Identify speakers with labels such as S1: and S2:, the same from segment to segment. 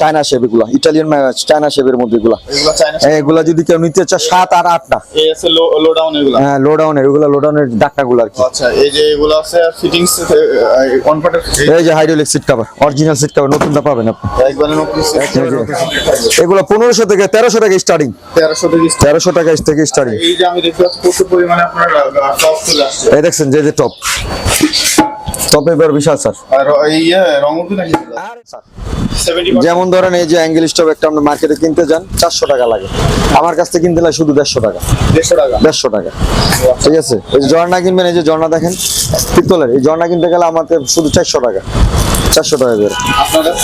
S1: China shape এগুলা Italian China শেপের মধ্যে এগুলা।
S2: এগুলা
S1: যদি কেউ নিতে চায় সাত আর আট না।
S2: এই আছে লো লো ডাউন এগুলো?
S1: হ্যাঁ এগুলা লো ডাউনেরগুলো আর কি।
S2: আচ্ছা এই যে
S1: hydraulic seat cover original seat cover নতুনটা পাবেন আপনি। এগুলো পনেরোশো থেকে তেরোশো টাকা স্টার্টিং
S2: তেরোশো
S1: টাকা থেকে স্টার্টিং
S2: এই
S1: দেখছেন যে যে টপ টপ এবার বিশাল স্যার।
S2: আর ইয়ে রং নাকি সেভেন্টি
S1: যেমন ধরেন এই যে অ্যাঙ্গেল স্টপ একটা আপনি মার্কেটে কিনতে যান চারশো টাকা লাগে। আমার কাছ থেকে কিনতে লাগে শুধু দেড়শো টাকা।
S2: দেড়শো টাকা।
S1: দেড়শো টাকা। ঠিক আছে? এই যে ঝর্ণা কিনবেন এই যে ঝর্ণা দেখেন পিতলের এই ঝর্ণা কিনতে গেলে আমাদের শুধু চারশো টাকা। চারশো টাকা করে।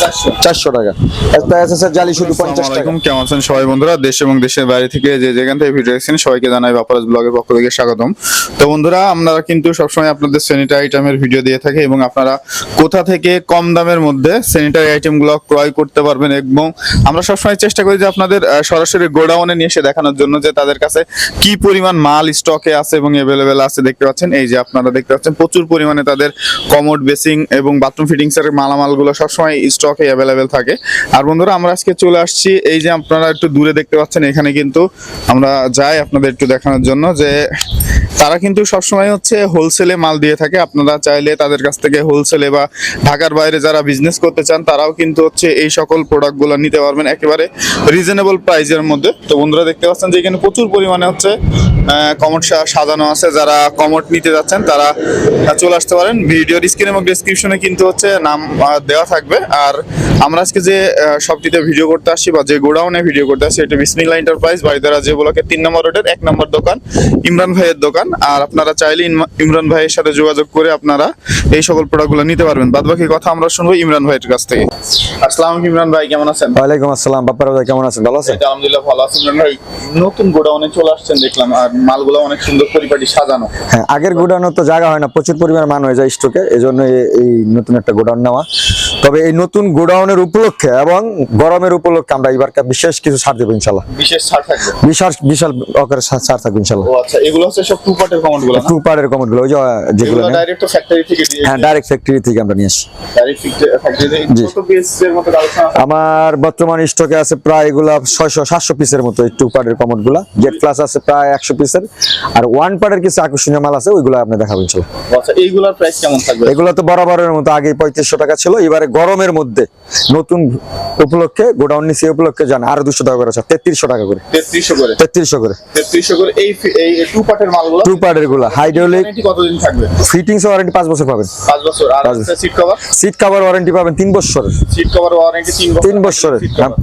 S2: চারশো?
S1: চারশো টাকা। একটা এসএসআর জালি শুধু পঞ্চাশ টাকা।
S2: কেমন আছেন সবাই বন্ধুরা? দেশ এবং দেশের বাইরে থেকে যে যেখান থেকে ভিডিও দেখছেন সবাইকে জানাই বাপারাজ ব্লগের পক্ষ থেকে স্বাগতম। তো বন্ধুরা আমরা কিন্তু সবসময় আপনাদের স্যানিটারি আইটেমের ভিডিও দিয়ে থাকি এবং আপনারা কোথা থেকে কম দামের মধ্যে স্যানিটারি আইটেমগুলো ক্রয় করতে পারবেন এবং আমরা সবসময় চেষ্টা করি যে আপনাদের সরাসরি গোডাউনে নিয়ে এসে দেখানোর জন্য যে তাদের কাছে কি পরিমাণ মাল স্টকে আছে এবং অ্যাভেলেবেল আছে দেখতে পাচ্ছেন। এই যে আপনারা দেখতে পাচ্ছেন প্রচুর পরিমাণে তাদের কমোড বেসিং এবং বাথরুম ফিটিংস এর মালামালগুলো সবসময় স্টকে অ্যাভেলেবেল থাকে। আর বন্ধুরা, আমরা আজকে চলে আসছি, এই যে আপনারা একটু দূরে দেখতে পাচ্ছেন, এখানে কিন্তু আমরা যাই আপনাদের একটু দেখানোর জন্য যে তারা কিন্তু সবসময় হচ্ছে হোলসেলে মাল দিয়ে থাকে। আপনারা চাইলে তাদের কাছ থেকে হোলসেলে বা ঢাকার বাইরে যারা বিজনেস করতে চান, তারাও কিন্তু হচ্ছে এই সকল প্রোডাক্টগুলো নিতে পারবেন একেবারে রিজনেবল প্রাইসের মধ্যে। তো বন্ধুরা, দেখতে পাচ্ছেন যে এখানে প্রচুর পরিমাণে হচ্ছে কমোড সাজানো আছে। যারা কমোড নিতে যাচ্ছেন তারা চলে আসতে পারেন। ভিডিওর স্ক্রিন এবং ডেসক্রিপশনে কিন্তু হচ্ছে নাম দেওয়া থাকবে। আর আমরা আজকে যে শপটিতে ভিডিও করতে আসছি বা যে গোডাউনে ভিডিও করতে আসছি এটা বিসমিল্লা এন্টারপ্রাইজ বাড়িদারা যে ব্লকে তিন নম্বর রোডের এক নম্বর দোকান ইমরান ভাইয়ের দোকান। আর আপনারা চাইলে ইমরান ভাইয়ের সাথে যোগাযোগ করে আপনারা এই সকল প্রোডাক্টগুলো নিতে পারবেন। বাদ বাকি কথা আমরা শুনব ইমরান ভাইয়ের কাছ থেকে। আসসালাম ইমরান ভাই কেমন আছেন?
S1: ওয়ালাইকুম আসসালাম। বাপ্পার ভাই কেমন আছেন? ভালো আছেন?
S2: আলহামদুলিল্লাহ ভালো আছেন ইমরান ভাই নতুন গোডাউনে চলে আসছেন দেখলাম। আর মালগুলো অনেক সুন্দর পরিপাটি সাজানো।
S1: হ্যাঁ আগের গোডাউনে তো জায়গা হয় না, প্রচুর পরিমাণ মান হয়ে যায় স্টকে এই জন্য এই নতুন একটা গোডাউন নেওয়া। তবে এই নতুন গোডাউনের উপলক্ষে এবং গরমের উপলক্ষে আমরা এবার বিশেষ কিছু ছাড় দেবো ইনশাল্লাহ
S2: বিশেষ ছাড় থাকবে?
S1: বিশাল ছাড় থাকবে ইনশাল্লাহ
S2: আচ্ছা এগুলো হচ্ছে সব টু পার্টের কমেন্টগুলো
S1: টু পার্টের কমেন্ট ওই যে, যেগুলো
S2: ডাইরেক্ট ফ্যাক্টরি থেকে
S1: হ্যাঁ ডাইরেক্ট ফ্যাক্টরি থেকে আমরা নিয়ে আসি
S2: ডাইরেক্ট ফ্যাক্টরি থেকে কত পিস মতো
S1: আমার বর্তমান স্টকে আছে প্রায় এগুলা ছয়শো সাতশো পিসের মতো এই টু পার্টের কমোডগুলা জেড প্লাস আছে প্রায় একশো পিসের আর ওয়ান পার্টের কিছু আকর্ষণীয় মাল আছে ওইগুলো আপনি দেখাবেন ইনশাল্লাহ
S2: আচ্ছা এইগুলোর প্রাইস কেমন থাকবে?
S1: এগুলো তো বরাবরের মতো আগে পঁয়ত্রিশশো টাকা ছিল এবারে গরমের মধ্যে নতুন উপলক্ষে গোডাউন নিচে উপলক্ষে জান আরও দুশো টাকা করে আছে তেত্রিশশো টাকা করে।
S2: তেত্রিশশো করে।
S1: তেত্রিশশো করে।
S2: তেত্রিশশো করে এই টু পার্টের মালগুলো?
S1: টু পার্টেরগুলা হাইড্রোলিক
S2: কতদিন থাকবে?
S1: ফিটিংস ওয়ারেন্টি পাঁচ বছর পাবেন।
S2: পাঁচ বছর। আর seat cover
S1: seat cover warranty পাবেন তিন বছরের।
S2: সিট কভার ওয়ারেন্টি তিন বছর
S1: তিন বছরের।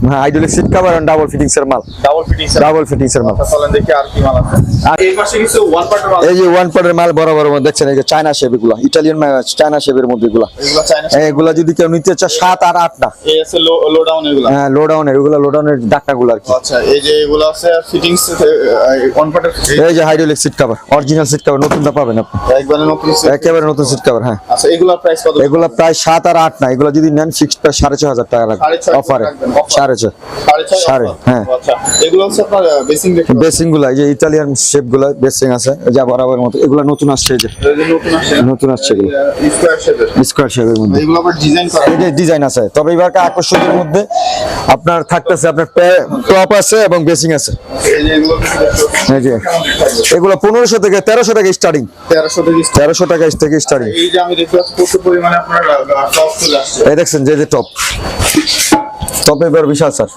S1: হ্যাঁ হাইড্রোলিক সিট কাভার আর ডাবল ফিটিংস এর মাল।
S2: ডাবল ফিটিংস
S1: ডাবল ফিটিংস এর মাল।
S2: চলেন দেখি আর কি মাল আছে। আর এই পাশে কিছু ওয়ান পার্টের মাল
S1: এই যে ওয়ান পার্টের মাল বরাবর মধ্যে দেখছেন এই যে চায়না শেপ এগুলা ইটালিয়ান চায়না শেপের মধ্যে এগুলা।
S2: এগুলো চাইনা
S1: এগুলা যদি কেউ নিতে চায় সাত আর আট না?
S2: এই আছে লো ডাউন এগুলো?
S1: হ্যাঁ লো এগুলা লো ডাউনের আর কি।
S2: আচ্ছা এই যে এগুলো আছে ফিটিংস ওয়ান
S1: এই যে hydraulic seat cover original seat cover নতুনটা পাবেন আপনি।
S2: একবারে নতুন
S1: একেবারে নতুন সিট কভার হ্যাঁ।
S2: আচ্ছা এগুলোর প্রাইস কত?
S1: এগুলা প্রায় সাত আর আট না এগুলো যদি নেন ফিক্সড প্রায় সাড়ে ছয় হাজার টাকা লাগবে অফারে সাড়ে ছয়।
S2: সাড়ে?
S1: হ্যাঁ।
S2: আচ্ছা এগুলো হচ্ছে আপনার বেসিং
S1: বেসিংগুলা এই যে ইটালিয়ান শেপগুলা বেসিং আছে যা বরাবর মতো এগুলা নতুন আসছে এই যে।
S2: নতুন আসছে।
S1: নতুন আসছে এগুলো।
S2: স্কোয়ার শেপের
S1: স্কোয়ার শেপের মধ্যে।
S2: এগুলো আবার ডিজাইন
S1: যে ডিজাইন আছে। তবে এবার আকর্ষণের মধ্যে আপনার থাকতেছে আপনার টপ আছে এবং বেসিং আছে।
S2: এই যে এগুলো
S1: পনেরোশো থেকে তেরোশো টাকা স্টার্টিং
S2: তেরোশো
S1: টাকা থেকে স্টার্টিং
S2: এই যে আমি দেখতে পাচ্ছি পরিমাণে আপনার টপ চলে
S1: এই দেখছেন যে যে টপ টপ এবার বিশাল স্যার।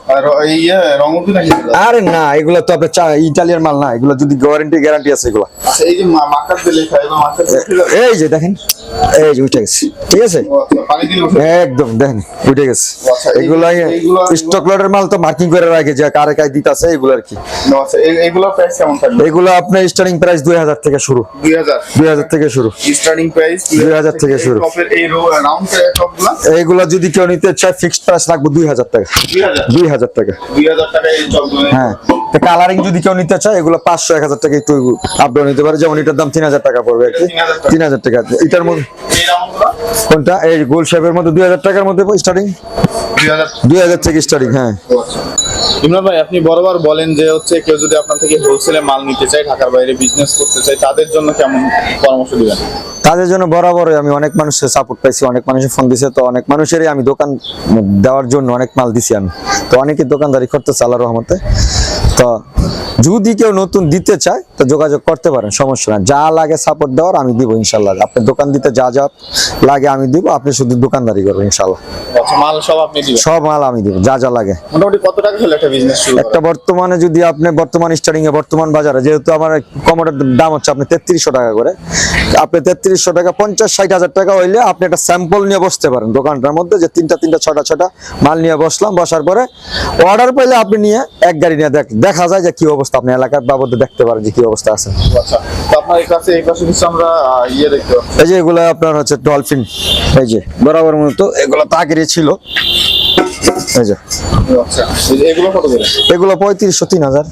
S2: আর
S1: না এগুলো তো আপনার ইটালিয়ান মাল না এগুলো যদি ওয়ারেন্টি গ্যারান্টি আছে এগুলো।
S2: আচ্ছা? এই যে
S1: দেখেন এই যে উঠে গেছে। ঠিক আছে?
S2: আচ্ছা,
S1: একদম দেখেন উঠে গেছে।
S2: আচ্ছা, এই-
S1: স্টক লটের মাল তো মার্কিং করে রাখে যে কারে কায় দিতেছে এগুলো আর কি।
S2: আচ্ছা
S1: এগুলো আপনার স্টার্টিং প্রাইস দুই হাজার থেকে শুরু।
S2: দুই হাজার।
S1: থেকে শুরু।
S2: স্টার্টিং প্রাইস
S1: 2000 থেকে শুরু। এইগুলো যদি কেউ নিতে চায় ফিক্সড প্রাইস রাখব দুই হাজার টাকা।
S2: দুই হাজার।
S1: টাকা।
S2: দুই হাজার টাকা
S1: হ্যাঁ। কালারিং যদি কেউ নিতে চায় এগুলো পাঁচশো এক হাজার টাকা একটু আপ ডাউন নিতে পারে। যেমন এটার দাম তিন হাজার টাকা পড়বে আর কি। তিন হাজার টাকা। এটার মধ্যে কোনটা? এই গোল শেপের মধ্যে দুই হাজার টাকার মধ্যে স্টার্টিং
S2: দুই হাজার
S1: দুই হাজার থেকে স্টার্টিং হ্যাঁ।
S2: ইমরান ভাই আপনি বরাবর বলেন যে হচ্ছে কেউ যদি আপনার থেকে হোলসেলে মাল নিতে চায় ঢাকার বাইরে বিজনেস করতে চায় তাদের জন্য কেমন পরামর্শ দিবেন?
S1: তাদের জন্য বরাবরই আমি অনেক মানুষের সাপোর্ট পাইছি অনেক মানুষের ফোন দিছে তো অনেক মানুষেরই আমি দোকান দেওয়ার জন্য অনেক মাল দিছি আমি। তো অনেকে দোকানদারি করতেছে আল্লাহ রহমতে। তো যদি কেউ নতুন দিতে চায় তো যোগাযোগ করতে পারেন সমস্যা না যা লাগে সাপোর্ট দেওয়ার আমি দিব ইনশাল্লাহ আপনি দোকান দিতে যা যা লাগে আমি দিব আপনি শুধু দোকানদারি করবেন ইনশাল্লাহ
S2: আচ্ছা মাল সব আপনি দিবেন?
S1: সব মাল আমি দিব যা যা লাগে।
S2: মোটামুটি কত টাকা হলে একটা বিজনেস শুরু
S1: একটা বর্তমানে যদি আপনি বর্তমান স্টার্টিং এ বর্তমান বাজারে যেহেতু আমার কমোডের দাম হচ্ছে আপনি তেত্রিশশো টাকা করে আপনি তেত্রিশশো টাকা পঞ্চাশ ষাট হাজার টাকা হইলে আপনি একটা স্যাম্পল নিয়ে বসতে পারেন দোকানটার মধ্যে যে তিনটা তিনটা ছটা ছটা মাল নিয়ে বসলাম বসার পরে অর্ডার পেলে আপনি নিয়ে এক গাড়ি নিয়ে দেখ দেখা যায় যে কি অবস্থা। আপনি এলাকার বাবদে দেখতে পারেন যে কি অবস্থা আছে।
S2: আচ্ছা আপনার এই ইয়ে
S1: এই যে এগুলো আপনার হচ্ছে ডলফিন এই যে বরাবর মতো এগুলো তাগিরি ছিল।
S2: আচ্ছা এগুলো
S1: পঁয়ত্রিশশো তিন হাজার।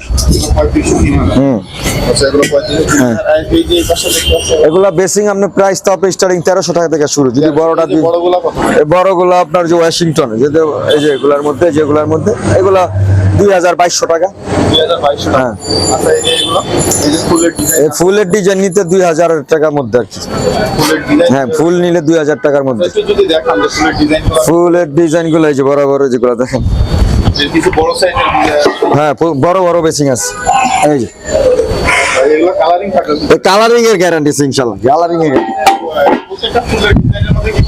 S2: এগুলা
S1: বেসিং আপনার প্রাইস তো আপনি স্টার্টিং তেরোশো টাকা থেকে শুরু। যদি বড়টা
S2: বড়গুলা
S1: আপনার যে ওয়াশিংটন এই যে এগুলার মধ্যে যেগুলার মধ্যে এগুলা
S2: দুই হাজার বাইশশো টাকা।
S1: হ্যাঁ।
S2: আচ্ছা এই যে এগুলো ফুলের ডিজাইন
S1: এই ফুলের নিতে দুই হাজার টাকার মধ্যে আর কি।
S2: ফুলের ডিজাইন
S1: হ্যাঁ ফুল নিলে দুই হাজার টাকার মধ্যে।
S2: যে ফুলের
S1: ডিজাইনগুলো। এই যে যেগুলো দেখেন। হ্যাঁ বড় বড় বেসিং আছে। এই যে।
S2: কালারিং
S1: এর গ্যারান্টি ইনশাল্লাহ কালারিং এর।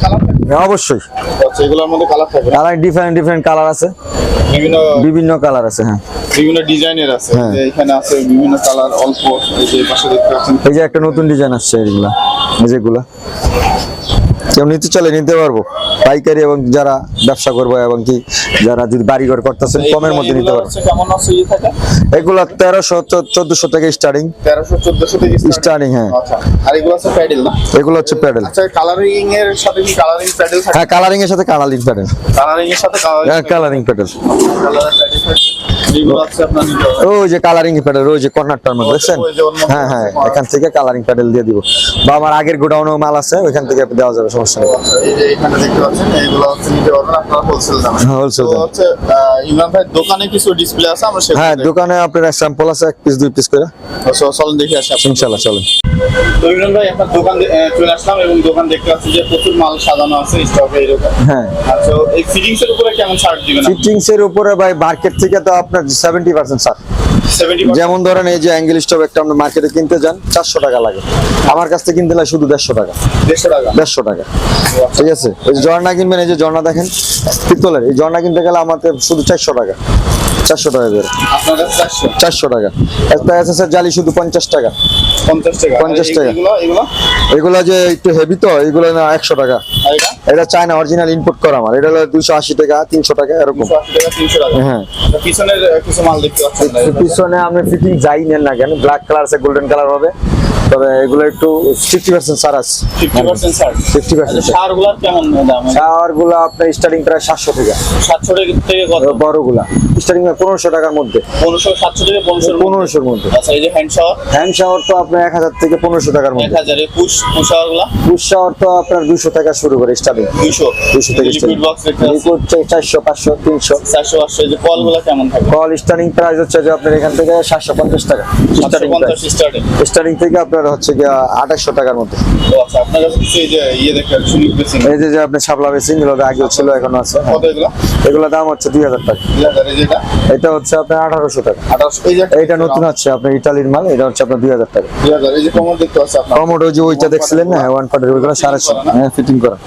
S2: থাকে?
S1: অবশ্যই।
S2: আচ্ছা এগুলোর মধ্যে কালার থাকে। না?
S1: কালার ডিফারেন্ট ডিফারেন্ট কালার আছে।
S2: বিভিন্ন
S1: বিভিন্ন কালার আছে হ্যাঁ।
S2: বিভিন্ন ডিজাইনের আছে।
S1: হ্যাঁ।
S2: এখানে আছে বিভিন্ন কালার অল্প এই যে পাশে দেখতে পাচ্ছেন।
S1: এই যে একটা নতুন ডিজাইন আসছে এইগুলা এই যেগুলা কেউ নিতে চলে নিতে পারব। পাইকারি এবং যারা ব্যবসা করব এবং কি যারা যদি বাড়িঘর করতেছেন কমের মধ্যে নিতে পারব।
S2: হচ্ছে
S1: এগুলা তেরোশো চোদ্দশো থেকে স্টার্টিং
S2: তেরোশো চোদ্দশো থেকে
S1: Starting, হ্যাঁ।
S2: আচ্ছা আর এগুলো আছে প্যাডেল না?
S1: এগুলো হচ্ছে প্যাডেল।
S2: আচ্ছা কালারিং এর সাথে কি কালারিং প্যাডেল
S1: হ্যাঁ কালারিং এর সাথে কালারিং প্যাডেল।
S2: কালারিং এর সাথে
S1: হ্যাঁ কালারিং প্যাডেল।
S2: কালারিং প্যাডেল
S1: ওই যে কালারিং প্যাডেল ওই যে কর্নারটার মধ্যে দেখছেন? হ্যাঁ হ্যাঁ এখান থেকে কালারিং প্যাডেল দিয়ে দিব। বা আমার আগের গোডাউনেও মাল আছে ওইখান থেকে দেওয়া যাবে সমস্যা নেই।
S2: আচ্ছা,
S1: হ্যাঁ,
S2: দোকানে কিছু ডিসপ্লে আছে? আমরা সেগুলো দেখব।
S1: দোকানে আপনার স্যাম্পল আছে এক পিস দুই পিস করে।
S2: তো দেখে আসি
S1: ইনশাল্লাহ চলেন।
S2: তো ইমরান ভাই আপনার দোকান চলে আসলাম এবং দোকান দেখতে পাচ্ছি যে প্রচুর মাল সাজানো আছে স্টকে এরকম।
S1: হ্যাঁ।
S2: আচ্ছা এই ফিটিংস এর উপরে কেমন ছাড় দিবেন
S1: ফিটিংস এর উপরে ভাই মার্কেট থেকে তো আপনার সেভেন্টি পার্সেন্ট স্যার যেমন ধরেন এই যে অ্যাঙ্গেল স্টপ একটা আমরা মার্কেটে কিনতে যান চারশো টাকা লাগে। আমার কাছ থেকে কিনতে লাগে শুধু দেড়শো টাকা।
S2: দেড়শো টাকা?
S1: দেড়শো টাকা। ঠিক আছে? ওই যে ঝর্ণা কিনবেন এই যে ঝর্ণা দেখেন পিতলের এই ঝর্ণা কিনতে গেলে আমাদের শুধু চারশো টাকা। চারশো টাকা করে।
S2: চারশো?
S1: টাকা। একটা এসএসএর জালি শুধু পঞ্চাশ টাকা।
S2: পঞ্চাশ টাকা।
S1: 50 টাকা।
S2: এগুলো
S1: যে একটু হেভি তো এগুলো না একশো টাকা।
S2: এটা?
S1: চায়না অরিজিনাল ইনপুট করা আমার এটা হলো দুশো আশি টাকা তিনশো টাকা এরকম। হ্যাঁ।
S2: আহ, কিছু মাল দেখতে পাচ্ছেন
S1: পিছনে আপনি ফিটিং যাই নেন না কেন ব্ল্যাক কালার আছে গোল্ডেন কালার হবে। তবে এগুলো একটু ফিফটি পার্সেন্ট সার আছে।
S2: 50% ছাড়।
S1: 50%
S2: কেমন দাম?
S1: শাওয়ারগুলা আপনার স্টার্টিং প্রায় সাতশো টাকা।
S2: সাতশো থেকে
S1: বড়গুলা স্টার্টিং পনেরোশো টাকার মধ্যে।
S2: পনেরোশো সাতশো থেকে পনেরোশো
S1: পনেরোশোর মধ্যে।
S2: আচ্ছা এই যে হ্যান্ড শাওয়ার?
S1: হ্যান্ড শাওয়ার তো আপনার এক হাজার থেকে পনেরোশো টাকার
S2: এক
S1: মধ্যে
S2: হাজারে পুশ পুশ শাওয়ারগুলা
S1: পুশ শাওয়ার তো আপনার দুশো টাকা শুরু করে স্টার্টিং
S2: দুইশো।
S1: দুশো থেকে
S2: লিকুইড বক্স
S1: লিকুইড চারশো পাঁচশো তিনশো।
S2: চারশো পাঁচশো যে কলগুলা কেমন থাকে
S1: কল স্টার্টিং প্রাইস হচ্ছে যে আপনার এখান থেকে সাতশো পঞ্চাশ টাকা।
S2: সাতশো
S1: স্টার্টিং
S2: স্টার্টিং
S1: থেকে আপনার হচ্ছে গিয়ে আঠাশশো টাকার মধ্যে।
S2: আচ্ছা আপনার এই যে ইয়ে বেসিন
S1: যে আপনি শাপলা বেসিং এগুলো আগেও ছিল এখনও আছে
S2: এগুলো?
S1: এগুলো দাম হচ্ছে দুই হাজার টাকা। এটা? হচ্ছে আপনার আঠারোশো টাকা। এইটা নতুন আছে আপনার ইটালির মাল এটা হচ্ছে আপনার দুই হাজার টাকা।
S2: যে আপনার।
S1: কমোডো যে ওইটা দেখছিলেন না? ওয়ান পার্টের ওইগুলো সাড়ে হ্যাঁ ফিটিং করা।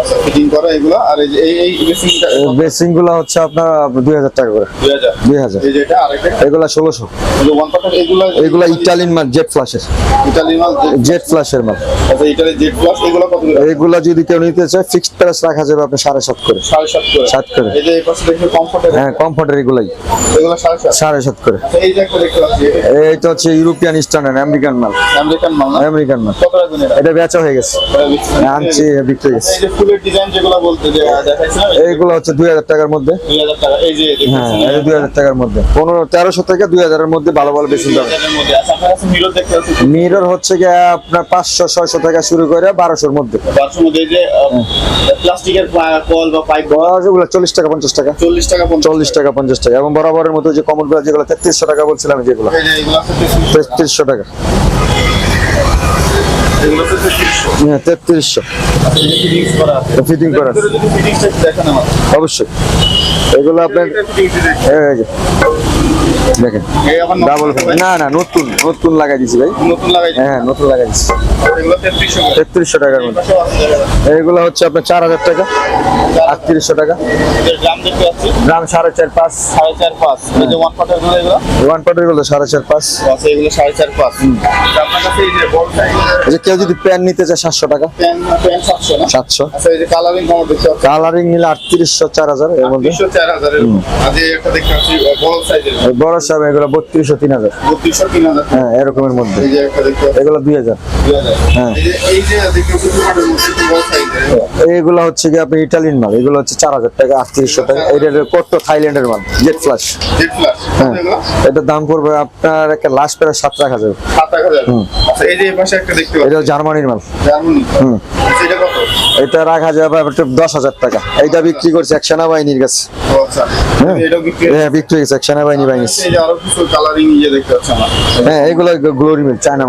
S2: আচ্ছা ফিটিং করা এগুলো আর এই
S1: বেসিংগুলো হচ্ছে আপনার দুই হাজার টাকা করে।
S2: দুই হাজার। এটা
S1: এগুলা ষোলোশো।
S2: এগুলা
S1: ইটালিন মাল জেট ফ্লাশের
S2: ইটালি মাল
S1: জেট ফ্লাশের মাল।
S2: আচ্ছা এগুলো কত
S1: যদি কেউ নিতে চায় ফিক্সড প্রাইস রাখা যাবে করে।
S2: এই যে এই পাশে
S1: হ্যাঁ এগুলাই।
S2: এগুলো
S1: করে।
S2: আচ্ছা এই যে একটা দেখতে পাচ্ছি
S1: এইটা হচ্ছে ইউরোপিয়ান স্ট্যান্ডার্ড আমেরিকান মাল।
S2: আমেরিকান মাল
S1: আমেরিকান মাল।
S2: কত রাখবেন এটা?
S1: বেচা হয়ে গেছে। আনছি বিক্রি হয়ে গেছে
S2: এই যে ফুলের ডিজাইন যেগুলো বলতে যে দেখাইছিলাম
S1: এইগুলো হচ্ছে টাকার মধ্যে।
S2: দুই হাজার টাকা এই যে
S1: হ্যাঁ টাকার মধ্যে। পনেরো তেরোশো থেকে দুই হাজারের মধ্যে ভালো ভালো বেশি
S2: আচ্ছা মিরর দেখতে পাচ্ছি।
S1: মিরর এটার হচ্ছে গিয়ে আপনার পাঁচশো ছয়শো টাকা শুরু করে বারোশোর মধ্যে।
S2: মধ্যে প্লাস্টিকের কল বা পাইপ
S1: ওগুলো চল্লিশ টাকা পঞ্চাশ টাকা।
S2: চল্লিশ টাকা
S1: চল্লিশ টাকা পঞ্চাশ টাকা। এবং বরাবরের মতো যে যেগুলো তেত্রিশশো টাকা বলছিলাম যেগুলো। তেত্রিশশো। টাকা।
S2: তেত্রিশশো।
S1: হ্যাঁ
S2: করা
S1: ফিটিং করা
S2: ফিটিংসটা একটু দেখান আমার
S1: অবশ্যই। এগুলো আপনার দেখেন। ডাবল না না নতুন নতুন লাগাই দিছি ভাই।
S2: নতুন লাগাই
S1: হ্যাঁ নতুন লাগাই দিছি।
S2: এগুলো তেত্রিশশো
S1: টাকার মধ্যে। এইগুলো হচ্ছে আপনার চার হাজার টাকা। আটত্রিশশো টাকা।
S2: গ্রাম
S1: সাড়ে চার পাঁচ।
S2: সাড়ে চার পাঁচ। ওয়ান পাটেরগুলো এগুলো
S1: সাড়ে চার পাঁচ।
S2: এগুলো সাড়ে চার পাঁচ। যে
S1: কেউ যদি প্যান নিতে চায় সাতশো টাকা।
S2: সাতশো
S1: সাতশো।
S2: আচ্ছা এই যে কালারিং
S1: কালারিং নিলে আটত্রিশশো চার হাজার এর মধ্যে।
S2: পাচ্ছি বড়
S1: বড় সাহেব এগুলো বত্রিশশো তিন হাজার হ্যাঁ এরকমের মধ্যে। এগুলো দুই হাজার হ্যাঁ। এইগুলো হচ্ছে কি আপনি ইটালিয়ান মাল। এগুলো হচ্ছে চার হাজার টাকা আটত্রিশশো টাকা। এটা কত থাইল্যান্ডের মাল? Jet flush. হ্যাঁ।
S2: এগুলো?
S1: এটার দাম পড়বে আপনার একটা লাস্ট প্রায় সাত
S2: এক হাজার। আচ্ছা
S1: এটা জার্মানির মাল।
S2: জার্মানি আচ্ছা, এটা
S1: এটা রাখা যাবে দশ হাজার টাকা। এইটা বিক্রি করছে এক সেনাবাহিনীর কাছে। হ্যাঁ। ভিক্টোরিয়া হয়েছে এক সেনাবাহিনী
S2: এই যে আরও কিছু কালারিং ইয়ে দেখতে
S1: হ্যাঁ এগুলো গ্লোরি মিল। চায়না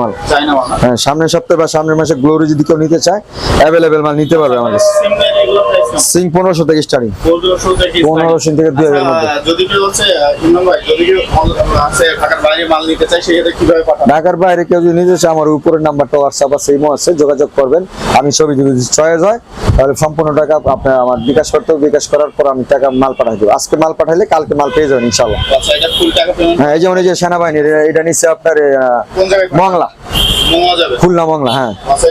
S1: হ্যাঁ সামনের সপ্তাহে বা সামনের মাসে গ্লোরি যদি কেউ নিতে চায় অ্যাভেলেবেল মাল নিতে পারবে আমার সিং পনেরোশো থেকে স্টার্টিং
S2: পনেরোশো থেকে
S1: পনেরোশো থেকে দুই হাজার মধ্যে।
S2: আচ্ছা, যদি কেউ হচ্ছে ইমরান ভাই যদি কেউ আছে ঢাকার বাইরে মাল নিতে চায় সেক্ষেত্রে কীভাবে
S1: ঢাকার বাইরে কেউ যদি নিতে চায় আমার উপরের নাম্বারটা হোয়াটসঅ্যাপ আছে ইমো আছে যোগাযোগ করবেন। আমি ছবি যদি চয়েস হয় তাহলে সম্পূর্ণ টাকা আপনার আমার বিকাশ করতে বিকাশ করার পর আমি টাকা মাল পাঠাই দেবো। আজকে মাল পাঠাইলে কালকে মাল পেয়ে যাবেন ইনশাল্লাহ
S2: আচ্ছা এটা ফুল টাকা পেমেন্ট
S1: হ্যাঁ এই যেমন এই যে সেনাবাহিনীর এটা- নিচ্ছে আপনার
S2: কোন জায়গায় যাবে
S1: খুলনা মংলা হ্যাঁ।
S2: আচ্ছা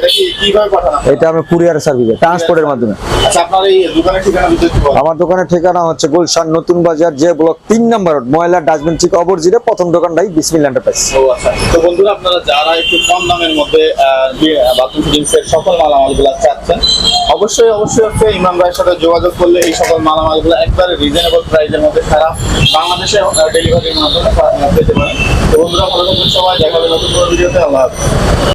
S2: এটা
S1: আমি কুরিয়ার সার্ভিসে ট্রান্সপোর্টের মাধ্যমে।
S2: আচ্ছা।
S1: আমার দোকানের ঠিকানা হচ্ছে গুলশান নতুন বাজার যে ব্লক তিন নম্বর রোড ময়লা ডাস্টবিন ঠিক অপরজিটে প্রথম দোকানটাই বিসমিল এন্টারপ্রাইজ
S2: ও আচ্ছা। তো বন্ধুরা আপনারা যারা একটু কম দামের মধ্যে বাথরুম ফিটিংসের সকল মালামালগুলো চাচ্ছেন অবশ্যই অবশ্যই হচ্ছে ইমাম ভাইয়ের সাথে যোগাযোগ করলে এই সকল মালামালগুলো একবারে রিজনেবল প্রাইসের মধ্যে সারা বাংলাদেশে ডেলিভারির মাধ্যমে পেতে পারেন। তো বন্ধুরা ভালো থাকবেন সবাই দেখা হবে নতুন ভিডিওতে। আল্লাহ out.